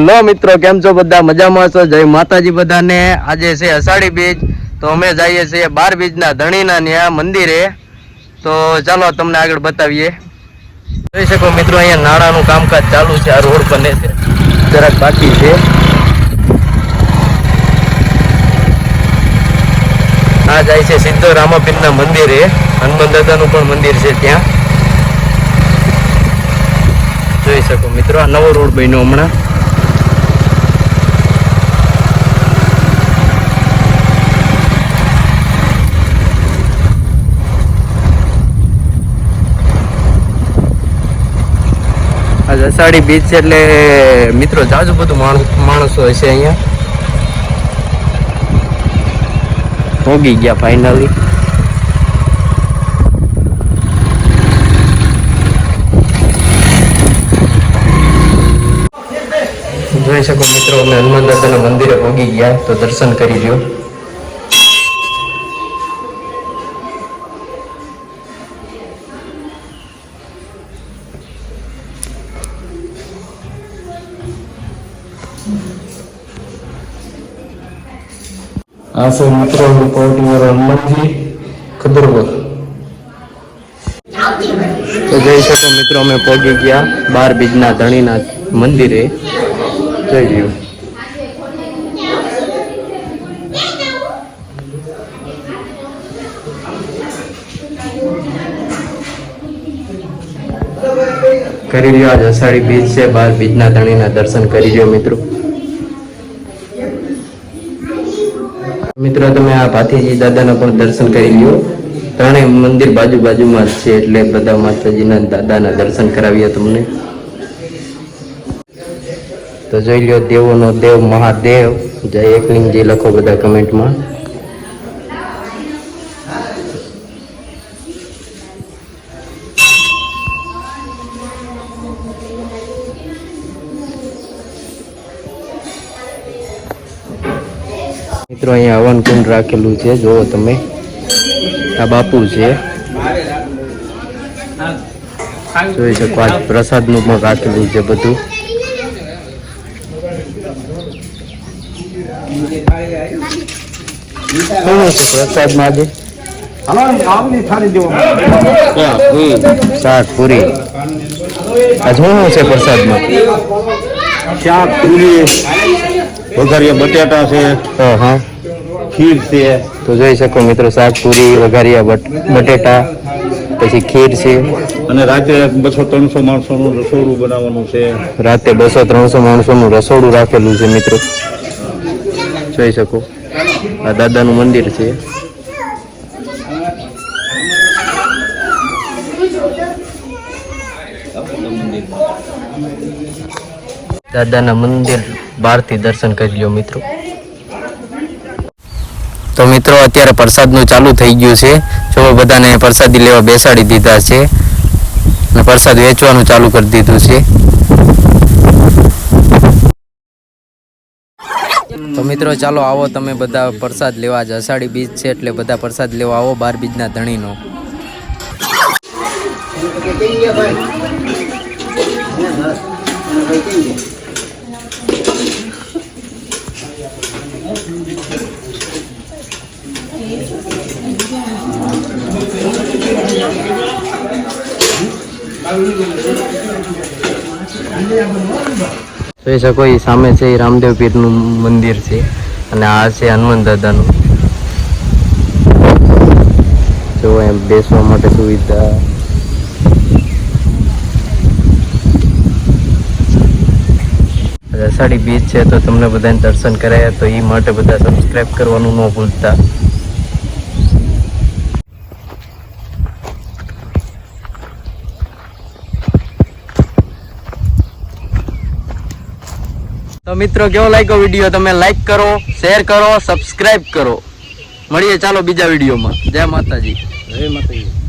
Hello મિત્રો, કેમ છો બધા? મજામાં છો? જય માતાજી બધાને. આજે છે અષાઢી બીજ. તો અમે જઈએ છીએ બાર બીજના ધણીના ત્યાં મંદિરે. તો ચાલો તમને આગળ બતાવીએ. જોઈ શકો મિત્રો, અહીંયા નાણાંનું કામકાજ ચાલુ છે. આ રોડ બને છે જરાક બાકી છે. આ જાય છે સિદ્ધો રામાપીરના મંદિરે. હનુમાન દાદાનું પણ મંદિર છે ત્યાં. જોઈ શકો મિત્રો, આ નવો રોડ બન્યો હમણાં. અષાઢી બીચ એટલે મિત્રો જાજુ બધું માણસ હશે અહીંયા. પોગી ગયા ફાઇનલી જોઈ શકો મિત્રો, અમે હનુમાન દાદાના મંદિરે પોગી ગયા, તો દર્શન કરી લ્યો. આ છે મિત્રો પાર્ટી વાળા હનુમાનજી ખદરવર તો જઈ શકો મિત્રો, અમે પહોંચી ગયા બાર બીજના ધણીના મંદિરે. જઈ ગયું કરી લ્યો આજ અષાઢી બીજ છે, બાર બીજના ધણીના દર્શન કરી લ્યો મિત્રો. મિત્રો, તમે આ ભાથીજી દાદાના પણ દર્શન કરી લ્યો. ત્રણેય મંદિર બાજુ બાજુમાં જ છે એટલે બધા માતાજીના દાદાના દર્શન કરાવ્યા તમને. તો જોઈ લ્યો, દેવોનો દેવ મહાદેવ. જય એકલિંગજી લખો બધા કમેન્ટમાં. મિત્રો, અહીંયા હવન કુંડ રાખેલું છે. જુઓ તમે. આ બાપુ છે. જોઈ શકો આજ પ્રસાદનું પણ રાખેલું છે બધું. પ્રસાદ આજે શાક પૂરી આ શું છે પ્રસાદમાં? વઘારિયા બટાટા છે હા હા. ખીર છે. તો જોઈ શકો મિત્રો શાક પૂરી વઘારિયા બટ- બટેટા પછી ખીર છે. અને રાતે બસો ત્રણસો માણસોનું રસોડું બનાવવાનું છે. રાતે બસો ત્રણસો માણસોનું રસોડું રાખેલું છે મિત્રો. જોઈ શકો. આ દાદાનું મંદિર છે. દાદાના મંદિર બહારથી દર્શન કરી લ્યો મિત્રો. તો મિત્રો, અત્યારે પ્રસાદનું ચાલુ થઈ ગયું છે. જો બધાને પ્રસાદી લેવા બેસાડી દીધા છે અને પ્રસાદ વેચવાનું ચાલુ કરી દીધું છે. તો મિત્રો, ચાલો આવો, તમે બધા પ્રસાદ લેવા જ અષાઢી બીજ છે એટલે બધા પ્રસાદ લેવા આવો બાર બીજના ધણીનો. જોઈ શકો એ સામે છે એ રામદેવ પીરનું મંદિર છે અને આ છે હનુમાન દાદાનું. જો એમ બેસવા માટે સુવિધા. રસાડી બીચ છે તો તમને બધાને દર્શન કરાયા તો એ માટે બધા સબસ્ક્રાઈબ કરવાનું ન ભૂલતા. તો મિત્રો, કેવો લાગ્યો વીડિયો તમે લાઈક કરો શેર કરો સબસ્ક્રાઈબ કરો. મળીએ ચાલો બીજા વિડીયોમાં જય માતાજી. જય માતાજી.